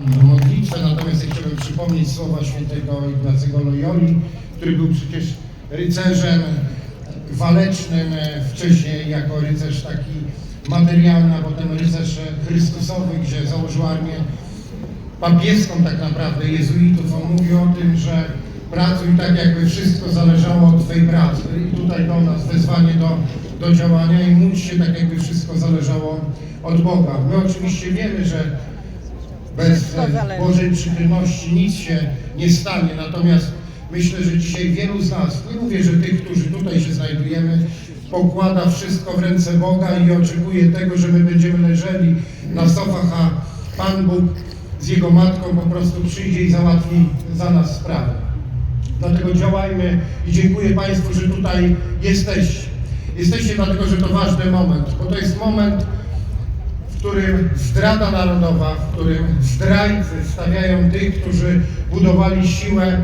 modlitwę, natomiast chciałbym przypomnieć słowa świętego Ignacego Loyoli, który był przecież rycerzem walecznym, e, wcześniej jako rycerz taki materialny, a potem rycerz chrystusowy, gdzie założył armię papieską tak naprawdę jezuitów. On mówi o tym, że pracuj tak, jakby wszystko zależało od Twojej pracy. I tutaj do nas wezwanie do, do działania i módl się tak, jakby wszystko zależało od Boga. My oczywiście wiemy, że bez. Bożej przychylności nic się nie stanie. Natomiast myślę, że dzisiaj wielu z nas, nie mówię, że tych, którzy tutaj się znajdujemy, pokłada wszystko w ręce Boga i oczekuje tego, że my będziemy leżeli na sofach, a Pan Bóg z Jego Matką po prostu przyjdzie i załatwi za nas sprawę. Dlatego działajmy i dziękuję Państwu, że tutaj jesteście. Jesteście dlatego, że to ważny moment, bo to jest moment, którym zdrada narodowa, w którym zdrajcy stawiają tych, którzy budowali siłę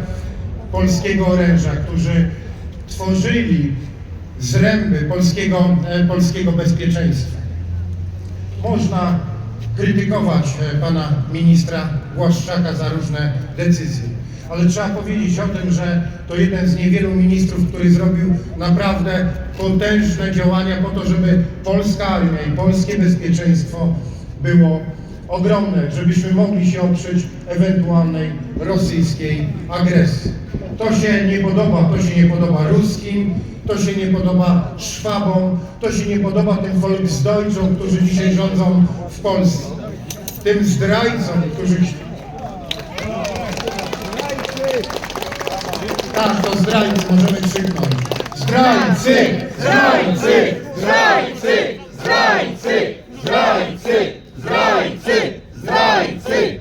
polskiego oręża, którzy tworzyli zręby polskiego, e, polskiego bezpieczeństwa. Można krytykować e, pana ministra Błaszczaka za różne decyzje, ale trzeba powiedzieć o tym, że to jeden z niewielu ministrów, który zrobił naprawdę potężne działania po to, żeby polska armia i polskie bezpieczeństwo było ogromne, żebyśmy mogli się oprzeć ewentualnej rosyjskiej agresji. To się nie podoba, to się nie podoba ruskim, to się nie podoba Szwabom, to się nie podoba tym Volksdeutschom, którzy dzisiaj rządzą w Polsce. Tym zdrajcom, którzy... Tak, to zdrajcy, możemy krzyknąć. Zdrajcy! Zdrajcy! Zdrajcy! Zdrajcy! Zdrajcy! Zdrajcy! Zdrajcy!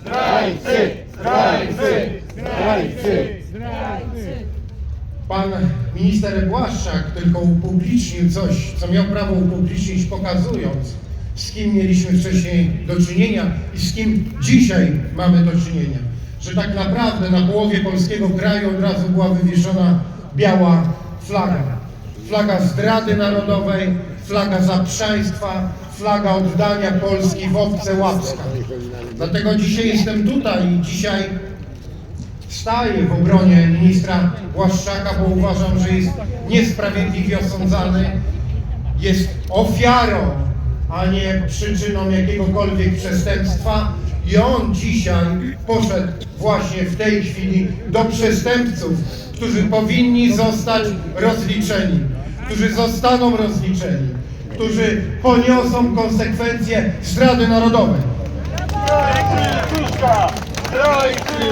Zdrajcy! Zdrajcy! Zdrajcy! Zdrajcy! Pan minister Błaszczak tylko upublicznił coś, co miał prawo upublicznić, pokazując, z kim mieliśmy wcześniej do czynienia i z kim dzisiaj mamy do czynienia. Że tak naprawdę na połowie polskiego kraju od razu była wywieszona biała flaga. Flaga zdrady narodowej, flaga zaprzaństwa, flaga oddania Polski w obce łapska. Dlatego dzisiaj jestem tutaj i dzisiaj staję w obronie ministra Błaszczaka, bo uważam, że jest niesprawiedliwie osądzany, jest ofiarą, a nie przyczyną jakiegokolwiek przestępstwa. I on dzisiaj poszedł właśnie w tej chwili do przestępców, którzy powinni zostać rozliczeni, którzy zostaną rozliczeni, którzy poniosą konsekwencje zdrady narodowej. Zdrajcy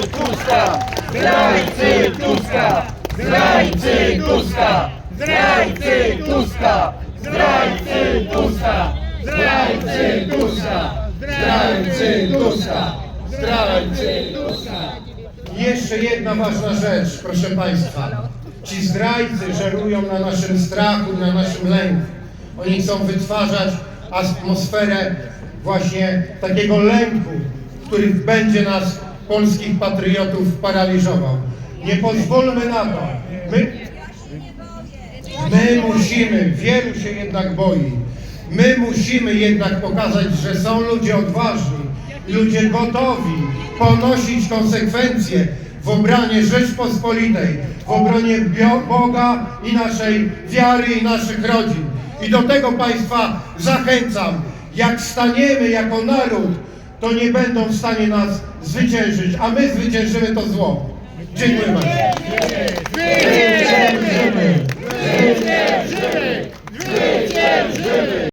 Tuska! Zdrajcy Tuska! Zdrajcy Tuska! Zdrajcy Tuska! Zdrajcy Tuska! Zdrajcy Tuska! Zdrajcy Tuska! Zdrajcy Tuska! Jeszcze jedna ważna rzecz, proszę Państwa. Ci zdrajcy żerują na naszym strachu, na naszym lęku. Oni chcą wytwarzać atmosferę właśnie takiego lęku, który będzie nas, polskich patriotów, paraliżował. Nie pozwólmy na to. My, My musimy, wielu się jednak boi, My musimy jednak pokazać, że są ludzie odważni, ludzie gotowi ponosić konsekwencje w obranie Rzeczpospolitej, w obronie Boga i naszej wiary i naszych rodzin. I do tego Państwa zachęcam. Jak staniemy jako naród, to nie będą w stanie nas zwyciężyć, a my zwyciężymy to zło. Dziękuję bardzo. Zwyciężymy! Zwyciężymy! Zwyciężymy!